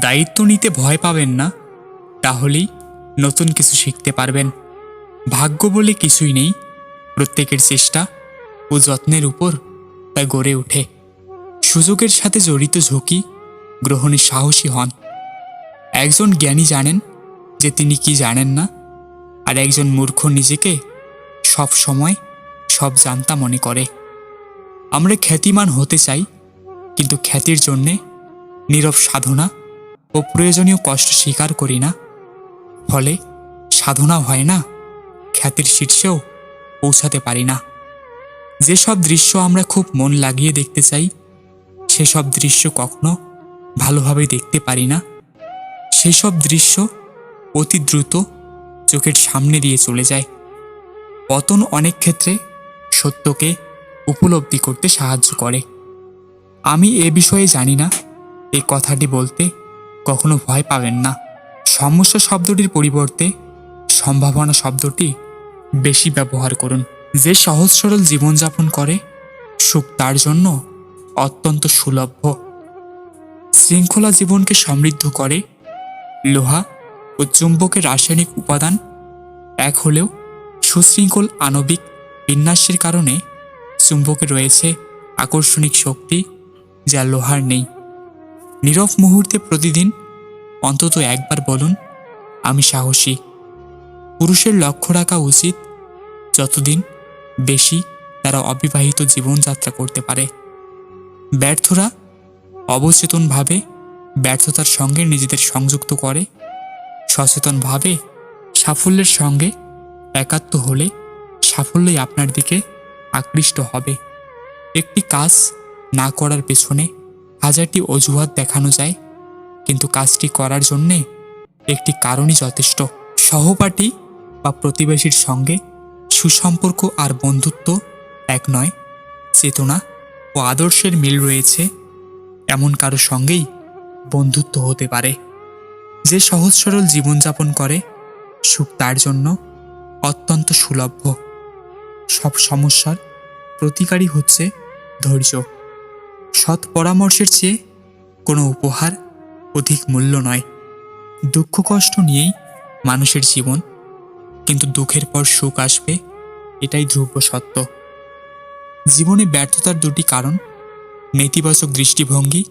দায়িত্ব নিতে ভয় পাবেন না, তাহলেই নতুন কিছু শিখতে পারবেন। ভাগ্য বলে কিছুই নেই, প্রত্যেকের চেষ্টা ও যত্নের উপর তা গড়ে ওঠে। সুযোগের সাথে জড়িত ঝুঁকি গ্রহণে সাহসী হন। একজন জ্ঞানী জানেন যে তিনি কি জানেন না, আর একজন মূর্খ নিজেকে সব সময় সব জানতা মনে করে। আমরা খ্যাতিমান হতে চাই, কিন্তু খ্যাতির জন্যে নীরব সাধনা ও প্রয়োজনীয় কষ্ট স্বীকার করি না। ফলে সাধনা হয় না, খ্যাতির শীর্ষেও পৌঁছাতে পারি না। যেসব দৃশ্য আমরা খুব মন লাগিয়ে দেখতে চাই, সেসব দৃশ্য কখনো ভালোভাবে দেখতে পারি না। সেই সব দৃশ্য অতি দ্রুত চোখের সামনে দিয়ে চলে যায়। পতন অনেক ক্ষেত্রে সত্যকে উপলব্ধি করতে সাহায্য করে। আমি এ বিষয়ে জানি না এই কথাটি বলতে কখনো ভয় পাবেন না। সমস্যা শব্দটির পরিবর্তে সম্ভাবনা শব্দটি বেশি ব্যবহার করুন। যে সহজ সরল জীবনযাপন করে, সুখ তার জন্য অত্যন্ত সুলভ্য শৃঙ্খলা জীবনকে সমৃদ্ধ করে, লোহা ও চুম্বকের রাসায়নিক উপাদান এক হলেও সুশৃঙ্খল আণবিক বিন্যাসের কারণে চুম্বকে রয়েছে আকর্ষণিক শক্তি যা লোহার নেই। নীরব মুহূর্তে প্রতিদিন অন্তত একবার বলুন, আমি সাহসী। পুরুষের লক্ষ্য রাখা উচিত, যতদিন বেশি তারা অবিবাহিত জীবনযাত্রা করতে পারে। ব্যর্থরা অবচেতনভাবে ব্যর্থতার সঙ্গে নিজেদের সংযুক্ত করে, সচেতনভাবে সাফল্যের সঙ্গে একাত্ম হলে সাফল্যই আপনার দিকে আকৃষ্ট হবে। একটি কাজ না করার পেছনে হাজারটি অজুহাত দেখানো যায় কিন্তু কাজটি করার জন্যে একটি কারণই যথেষ্ট। সহপাঠী বা প্রতিবেশীর সঙ্গে সুসম্পর্ক আর বন্ধুত্ব এক নয়, চেতনা ও আদর্শের মিল রয়েছে, এমন কারও সঙ্গেই বন্ধুত্ব হতে পারে। যে সহজ সরল জীবনযাপন করে, সুখ তার জন্য অত্যন্ত সুলভ্য সব সমস্যার প্রতিকারই হচ্ছে ধৈর্য। সৎ পরামর্শের চেয়ে কোনো উপহার অধিক মূল্য নয়। দুঃখ কষ্ট নিয়েই মানুষের জীবন, কিন্তু দুঃখের পর সুখ আসবে, এটাই ধ্রুব সত্য। জীবনে ব্যর্থতার দুটি কারণ, নেতিবাচক দৃষ্টিভঙ্গি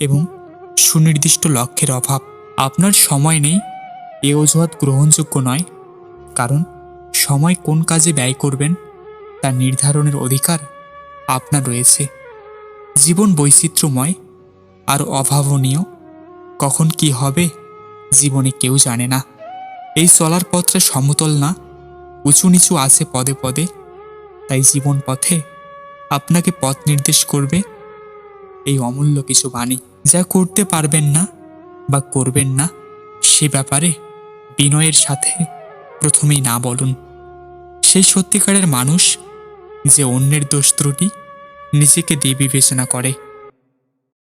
এবং সুনির্দিষ্ট লক্ষ্যের অভাব। আপনার সময় নেই, এ অজুহাত গ্রহণযোগ্য নয়, কারণ সময় কোন কাজে ব্যয় করবেন, তা নির্ধারণের অধিকার আপনার রয়েছে। জীবন বৈচিত্র্যময় আর অভাবনীয়। কখন কি হবে, জীবনে কেউ জানে না। এই চলার পথটা সমতল না, উঁচু নিচু আছে পদে পদে। তাই জীবন পথে আপনাকে পথ নির্দেশ করবে এই অমূল্য কিছু বাণী। যা করতে পারবেন না বা করবেন না, সে ব্যাপারে বিনয়ের সাথে প্রথমেই না বলুন। সেই সত্যিকারের মানুষ যে অন্যের দোষ ত্রুটি নিজেকে দিয়ে বিবেচনা করে।